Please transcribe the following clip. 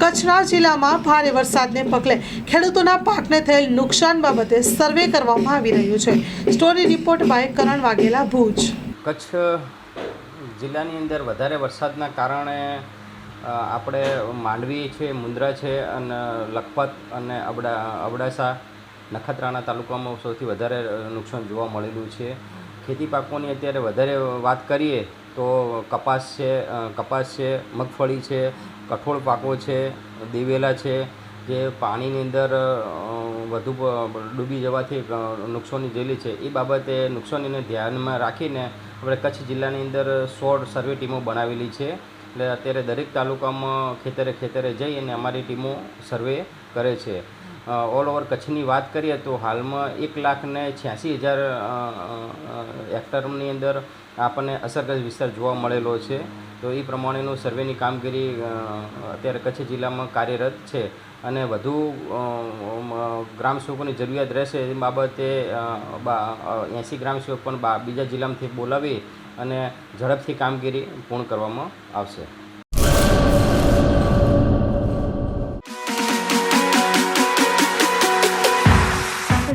કચ્છના જિલ્લામાં ભારે વરસાદને પગલે ખેડૂતોના પાકને થયેલ નુકસાન બાબતે સર્વે કરવામાં આવી રહ્યું છે. Story report by Karan Vaghela, Bhuj. Kutch જિલ્લાની અંદર વધારે વરસાદના કારણે આપણે માંડવી છે મુન્દ્રા છે અને લખપત અને અબડા, અબડાસા નખત્રાણા તાલુકામાં સૌથી વધારે નુકસાન જોવા મળેલું છે. ખેતી પાકોની અત્યારે વધારે વાત કરીએ તો કપાસ છે કપાસ છે, મગફળી છે, કઠોળ પાકો છે, દિવેલા છે, જે પાણીની અંદર વધુ ડૂબી જવાથી નુકસાની જેલી છે. એ બાબતે નુકસાનીને ધ્યાનમાં રાખીને આપણે કચ્છ જિલ્લાની અંદર સોળ સર્વે ટીમો બનાવેલી છે. એટલે અત્યારે દરેક તાલુકામાં ખેતરે ખેતરે જઈ અને અમારી ટીમો સર્વે કરે છે. ઓલ ઓવર કચ્છની વાત કરીએ તો હાલમાં એક લાખ ને છ્યાસી હજાર હેક્ટરની અંદર આપણને અસરગ્રસ્ત વિસ્તાર જોવા મળેલો છે. તો એ પ્રમાણેનું સર્વેની કામગીરી અત્યારે કચ્છ જિલ્લામાં કાર્યરત છે. અને વધુ ગ્રામસેવકોની જરૂરિયાત રહેશે એ બાબતે એંસી ગ્રામસેવક પણ બીજા જિલ્લામાંથી બોલાવી અને ઝડપથી કામગીરી પૂર્ણ કરવામાં આવશે.